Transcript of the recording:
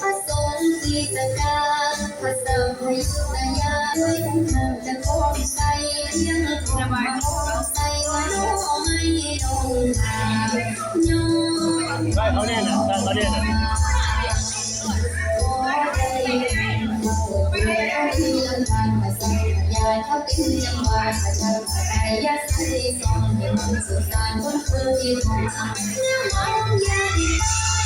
พระสงฆ์สีสกาพระสมพยุตยาด้วยทั้งทางจะโคมใสยังคงมาโคมใสว่าโน้ไม่ลงทางโยมได้เขาเรียนได้เขาเนี่ยนะเขาเป็นจังหวะประจำใจยาสีสองให้มันสื่อารบนพื้นที่ของสังคมยาดี